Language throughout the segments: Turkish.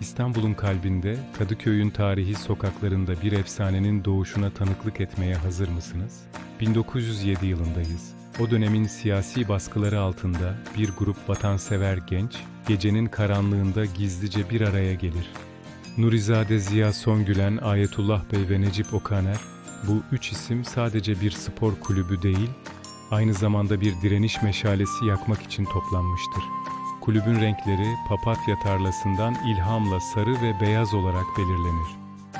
İstanbul'un kalbinde, Kadıköy'ün tarihi sokaklarında bir efsanenin doğuşuna tanıklık etmeye hazır mısınız? 1907 yılındayız. O dönemin siyasi baskıları altında bir grup vatansever genç, gecenin karanlığında gizlice bir araya gelir. Nurizade Ziya Songülen, Ayetullah Bey ve Necip Okaner, bu üç isim sadece bir spor kulübü değil, aynı zamanda bir direniş meşalesi yakmak için toplanmıştır. Kulübün renkleri papatya tarlasından ilhamla sarı ve beyaz olarak belirlenir.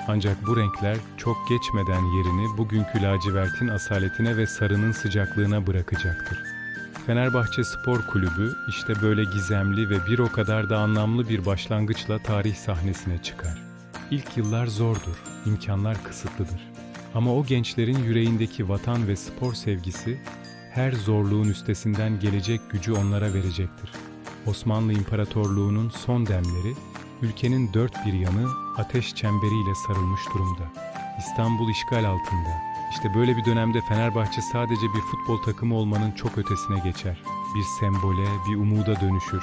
Ancak bu renkler çok geçmeden yerini bugünkü lacivertin asaletine ve sarının sıcaklığına bırakacaktır. Fenerbahçe Spor Kulübü işte böyle gizemli ve bir o kadar da anlamlı bir başlangıçla tarih sahnesine çıkar. İlk yıllar zordur, imkanlar kısıtlıdır. Ama o gençlerin yüreğindeki vatan ve spor sevgisi her zorluğun üstesinden gelecek gücü onlara verecektir. Osmanlı İmparatorluğu'nun son demleri, ülkenin dört bir yanı ateş çemberiyle sarılmış durumda. İstanbul işgal altında. İşte böyle bir dönemde Fenerbahçe sadece bir futbol takımı olmanın çok ötesine geçer. Bir sembole, bir umuda dönüşür.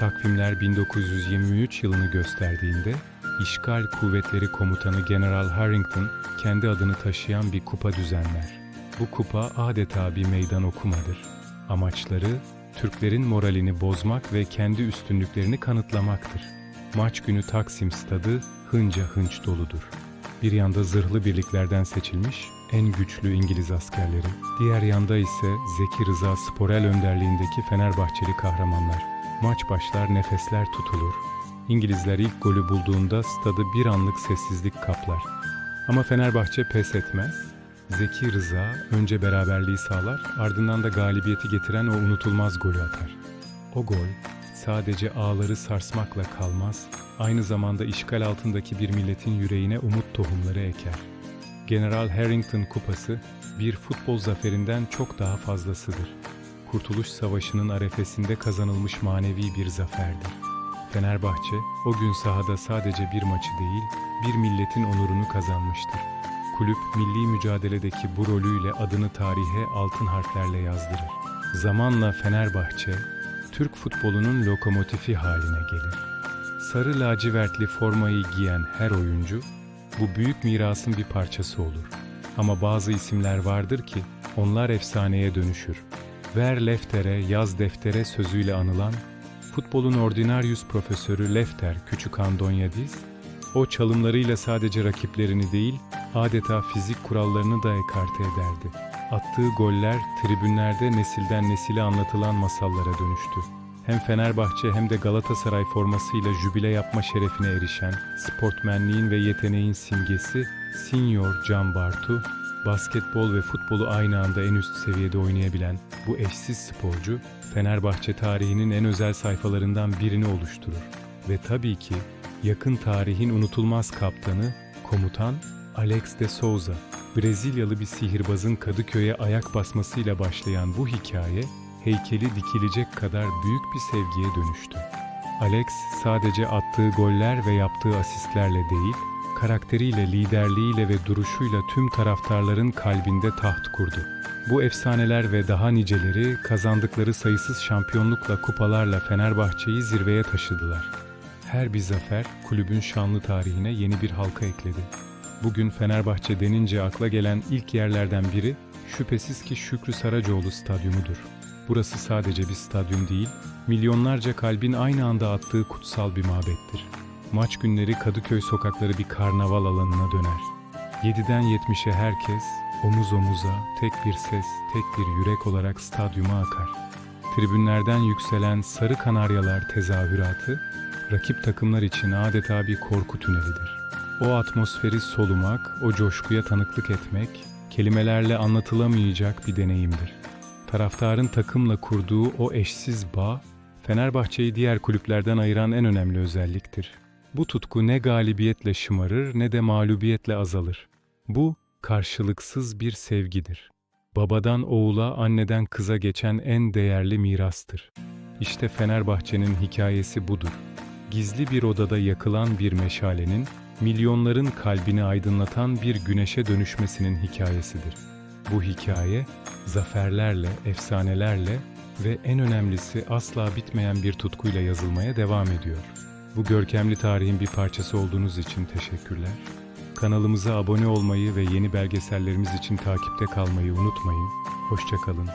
Takvimler 1923 yılını gösterdiğinde, işgal kuvvetleri komutanı General Harrington kendi adını taşıyan bir kupa düzenler. Bu kupa adeta bir meydan okumadır. Amaçları Türklerin moralini bozmak ve kendi üstünlüklerini kanıtlamaktır. Maç günü Taksim stadı hınca hınç doludur. Bir yanda zırhlı birliklerden seçilmiş en güçlü İngiliz askerleri, diğer yanda ise Zeki Rıza Sporel önderliğindeki Fenerbahçeli kahramanlar. Maç başlar nefesler tutulur. İngilizler ilk golü bulduğunda stadı bir anlık sessizlik kaplar. Ama Fenerbahçe pes etmez. Zeki Rıza önce beraberliği sağlar, ardından da galibiyeti getiren o unutulmaz golü atar. O gol sadece ağları sarsmakla kalmaz, aynı zamanda işgal altındaki bir milletin yüreğine umut tohumları eker. General Harrington Kupası bir futbol zaferinden çok daha fazlasıdır. Kurtuluş Savaşı'nın arefesinde kazanılmış manevi bir zaferdir. Fenerbahçe o gün sahada sadece bir maçı değil, bir milletin onurunu kazanmıştır. Kulüp milli mücadeledeki bu rolüyle adını tarihe altın harflerle yazdırır. Zamanla Fenerbahçe, Türk futbolunun lokomotifi haline gelir. Sarı lacivertli formayı giyen her oyuncu, bu büyük mirasın bir parçası olur. Ama bazı isimler vardır ki, onlar efsaneye dönüşür. Ver leftere, yaz deftere sözüyle anılan, futbolun ordinaryus profesörü Lefter Küçük Andonyadis, o çalımlarıyla sadece rakiplerini değil, adeta fizik kurallarını da ekarte ederdi. Attığı goller tribünlerde nesilden nesile anlatılan masallara dönüştü. Hem Fenerbahçe hem de Galatasaray formasıyla jübile yapma şerefine erişen, sportmenliğin ve yeteneğin simgesi Senior Can Bartu, basketbol ve futbolu aynı anda en üst seviyede oynayabilen bu eşsiz sporcu, Fenerbahçe tarihinin en özel sayfalarından birini oluşturur. Ve tabii ki yakın tarihin unutulmaz kaptanı, komutan Alex de Souza, Brezilyalı bir sihirbazın Kadıköy'e ayak basmasıyla başlayan bu hikaye, heykeli dikilecek kadar büyük bir sevgiye dönüştü. Alex sadece attığı goller ve yaptığı asistlerle değil, karakteriyle, liderliğiyle ve duruşuyla tüm taraftarların kalbinde taht kurdu. Bu efsaneler ve daha niceleri kazandıkları sayısız şampiyonlukla kupalarla Fenerbahçe'yi zirveye taşıdılar. Her bir zafer kulübün şanlı tarihine yeni bir halka ekledi. Bugün Fenerbahçe denince akla gelen ilk yerlerden biri şüphesiz ki Şükrü Saracoğlu stadyumudur. Burası sadece bir stadyum değil, milyonlarca kalbin aynı anda attığı kutsal bir mabettir. Maç günleri Kadıköy sokakları bir karnaval alanına döner. 7'den 70'e herkes omuz omuza, tek bir ses, tek bir yürek olarak stadyuma akar. Tribünlerden yükselen sarı kanaryalar tezahüratı, rakip takımlar için adeta bir korku tünelidir. O atmosferi solumak, o coşkuya tanıklık etmek, kelimelerle anlatılamayacak bir deneyimdir. Taraftarın takımla kurduğu o eşsiz bağ, Fenerbahçe'yi diğer kulüplerden ayıran en önemli özelliktir. Bu tutku ne galibiyetle şımarır ne de mağlubiyetle azalır. Bu, karşılıksız bir sevgidir. Babadan oğula, anneden kıza geçen en değerli mirastır. İşte Fenerbahçe'nin hikayesi budur. Gizli bir odada yakılan bir meşalenin, milyonların kalbini aydınlatan bir güneşe dönüşmesinin hikayesidir. Bu hikaye, zaferlerle, efsanelerle ve en önemlisi asla bitmeyen bir tutkuyla yazılmaya devam ediyor. Bu görkemli tarihin bir parçası olduğunuz için teşekkürler. Kanalımıza abone olmayı ve yeni belgesellerimiz için takipte kalmayı unutmayın. Hoşçakalın.